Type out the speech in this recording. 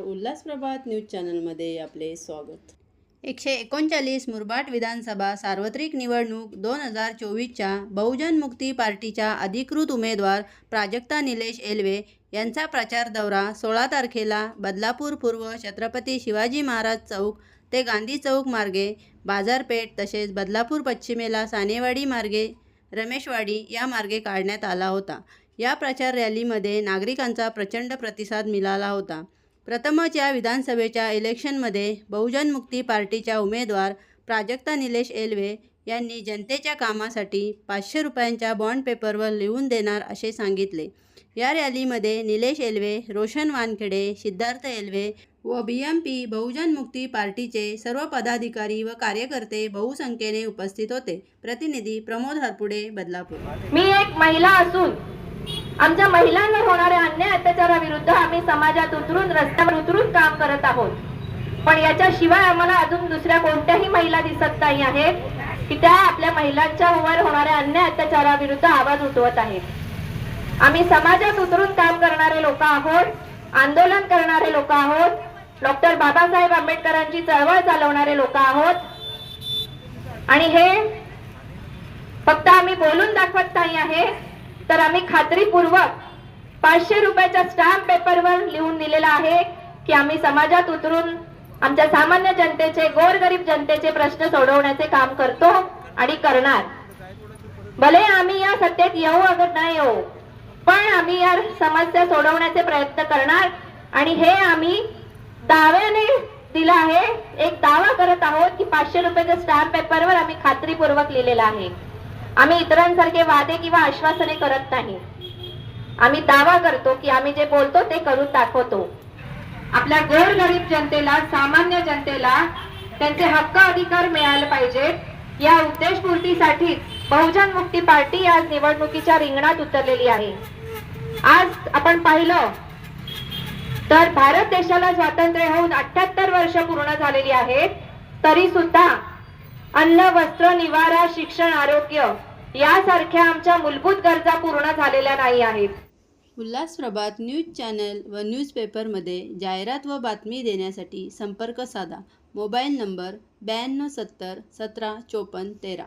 उल्हासप्रभात news चॅनलमध्ये आपले स्वागत. एकशे एकोणचाळीस मुरबाड विधानसभा सार्वत्रिक निवडणूक दोन हजार चोवीसच्या बहुजन मुक्ती पार्टीच्या अधिकृत उमेदवार प्राजक्ता निलेश एलवे यांचा प्रचार दौरा सोळा तारखेला बदलापूर पूर्व छत्रपती शिवाजी महाराज चौक ते गांधी चौक मार्गे बाजारपेठ तसेच बदलापूर पश्चिमेला सानेवाडी मार्गे रमेशवाडी या मार्गे काढण्यात आला होता. या प्रचार रॅलीमध्ये नागरिकांचा प्रचंड प्रतिसाद मिळाला होता. प्रथमच या विधानसभेच्या इलेक्शनमध्ये बहुजन मुक्ती पार्टीच्या उमेदवार प्राजक्ता निलेश एलवे यांनी जनतेच्या कामासाठी पाचशे रुपयांच्या बॉन्ड पेपरवर लिहून देणार असे सांगितले. या रॅलीमध्ये निलेश एलवे रोशन वानखेडे सिद्धार्थ एलवे व बी एम पी बहुजन मुक्ती पार्टीचे सर्व पदाधिकारी व कार्यकर्ते बहुसंख्येने उपस्थित होते. प्रतिनिधी प्रमोद हरपुडे बदलापूर. मी एक महिला असून आमच्या महिलांवर होणाऱ्या अन्याय अत्याचाराविरुद्ध आम्ही समाजात उतरून रस्त्यावर उतरून काम करत आहोत. पण याच्याशिवाय आम्हाला अजून दुसऱ्या कोणत्याही महिला दिसत नाही आहेत की त्या आपल्या महिलांच्या वर होणाऱ्या अन्याय अत्याचाराविरुद्ध आवाज उठवत आहेत. आम्ही समाजात उतरून काम करणारे लोक आहोत आंदोलन करणारे लोक आहोत डॉक्टर बाबासाहेब आंबेडकरांची चळवळ चालवणारे लोक आहोत. आणि हे फक्त आम्ही बोलून दाखवत नाही आहे तर आम्ही खात्रीपूर्वक पाचशे रुपयाच्या स्टॅम्प पेपरवर लिहून दिलेला आहे की आम्ही समाजात उतरून आमच्या सामान्य जनतेचे गोरगरीब जनतेचे प्रश्न सोडवण्याचे काम करतो आणि करणार. भले आम्ही या सत्तेत येऊ अगर नाही येऊ पण आम्ही या समस्या सोडवण्याचे प्रयत्न करणार आणि हे आम्ही दाव्याने दिला आहे. एक दावा करत आहोत की पाचशे रुपयाच्या स्टॅम्प पेपरवर आम्ही खात्रीपूर्वक लिहिलेला आहे. आम्ही इतरांसारखे वादे किंवा आश्वासने करत नाही. आम्ही दावा करतो की आम्ही जे बोलतो ते करून दाखवतो. आपल्या गोरगरीब जनतेला सामान्य जनतेला त्यांचे हक्क अधिकार मिळायला पाहिजेत. या उद्देशपूर्तीसाठीच बहुजन मुक्ती पार्टी आज निवडणुकीच्या रिंगणात उतरलेली आहे. आज आपण पाहिलं तर भारत देशाला स्वातंत्र्य होऊन अठ्याहत्तर वर्ष पूर्ण झालेली आहेत तरी सुद्धा अन्न वस्त्र निवारा शिक्षण आरोग्य यासारख्या आमच्या मूलभूत गरजा पूर्ण झालेल्या नाही आहेत. उल्हासप्रभात न्यूज चॅनल व न्यूजपेपरमध्ये जाहिरात व बातमी देण्यासाठी संपर्क साधा. मोबाईल नंबर ब्याण्णव सत्तर सतरा चोपन्न तेरा.